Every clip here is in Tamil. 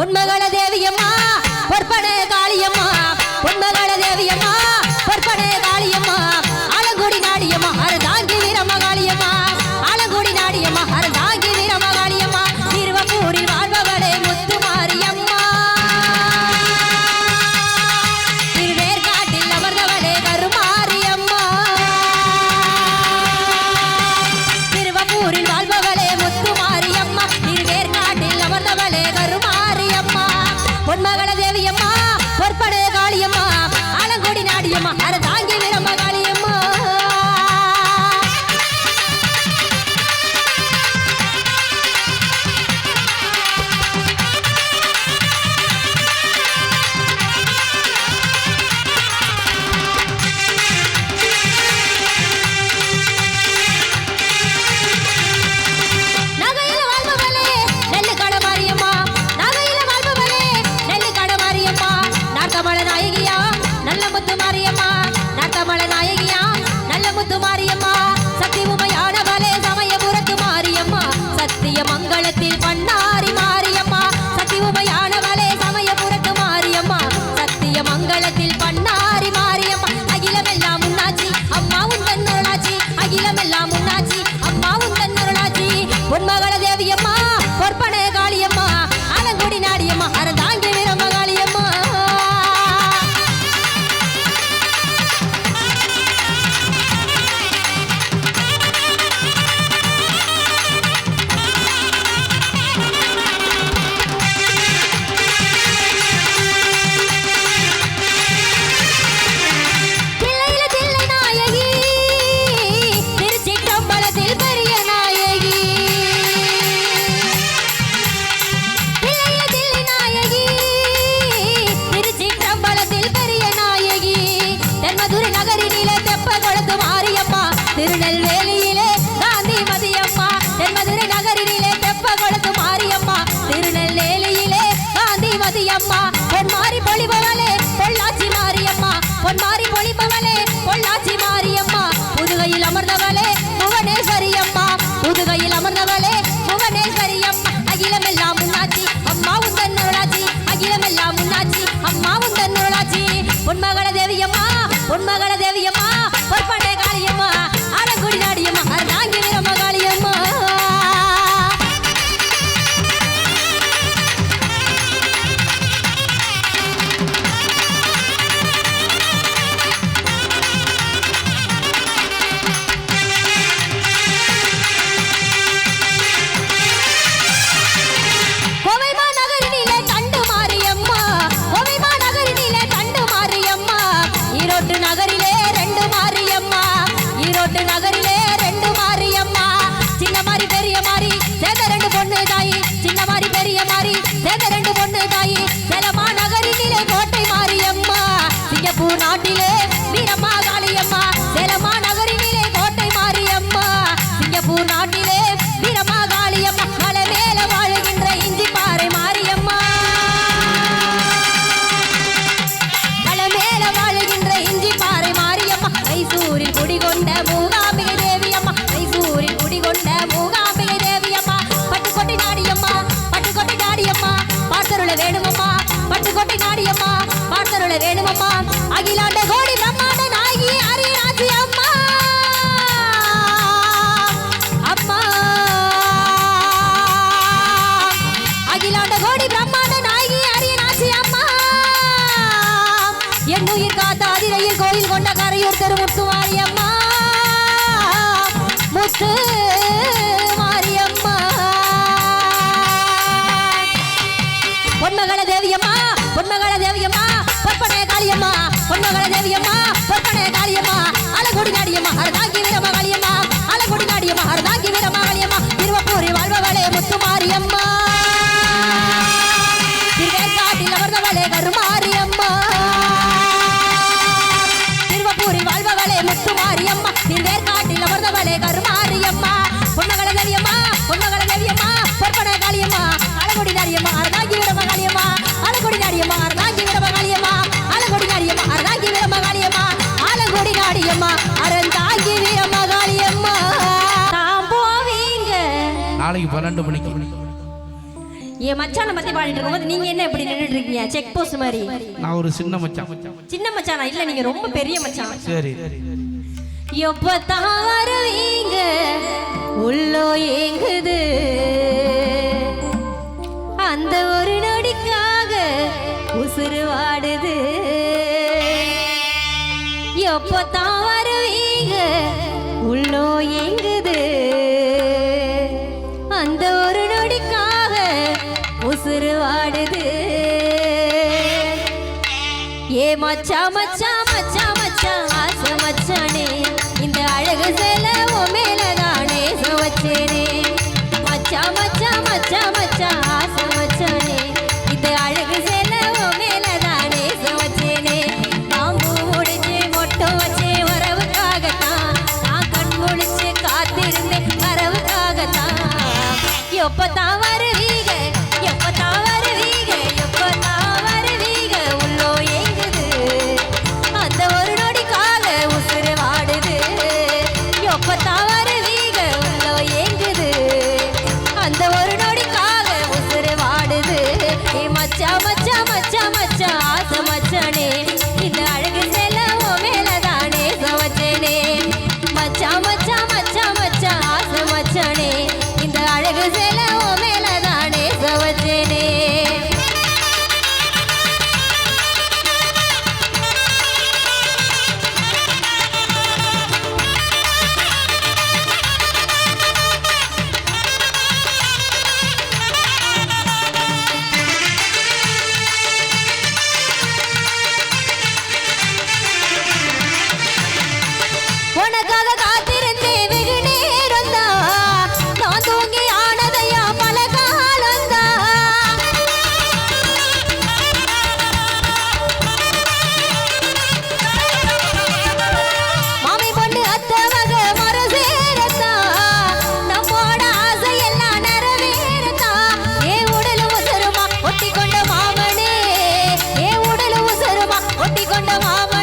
உண்மகளதே பொண்ணு தாயி சின்ன மாதிரி பெரிய மாதிரி சேர்ந்த ரெண்டு ভগবান আগিলা ডেগো கருமாரியம்மா திருவேற்காட்டில் அமர்ந்தவளே கருமாரியம்மா. திருவப்பூரில் வாழ்பவளே முத்துமாரியம்மா. திருவேற்காட்டில் அமர்ந்தவளே கருமா என் மச்சானை பத்தி பாடிட்டு இருக்கும்போது நீங்க என்ன இப்படி நின்னுட்டு இருக்கீங்க? செக் போஸ்ட் மாதிரி. நான் ஒரு சின்ன மச்சான். சின்ன மச்சானா? இல்ல நீங்க ரொம்ப பெரிய மச்சான். சரி. எப்பத்தான் வருவீங்க உள்ளோ ஏங்குது? அந்த ஒரு நொடிக்காக உசுறு வாடுது. எப்பத்தான் வருவீங்க உள்ளோ ஏங்குது? மச்சா மச்சா மச்சா மச்சா ஆச மச்சானே. இந்த அழகு செல உன் மேலதானே சுவச்சேனே. மச்சா மச்சா மச்சா மச்சா கொண்ட மாவ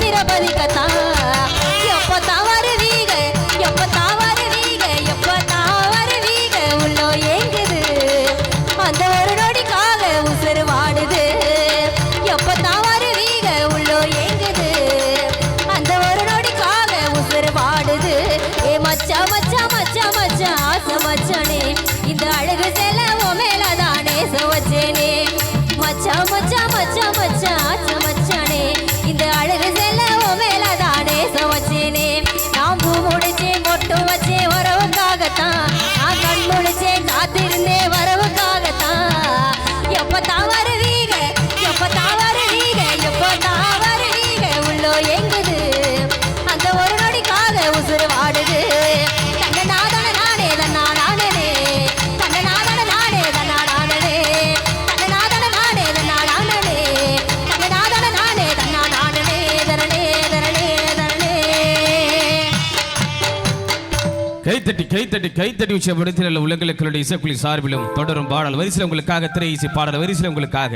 திரபதி கதா. கைத்தட்டி கைத்தட்டி கைத்தட்டி உச்சப்படுத்தி நல்ல இசைக்குழி சார்பிலும் தொடரும் பாடல் வரிசையில் உங்களுக்காக திரை இசை பாடல் வரிசையில் உங்களுக்காக.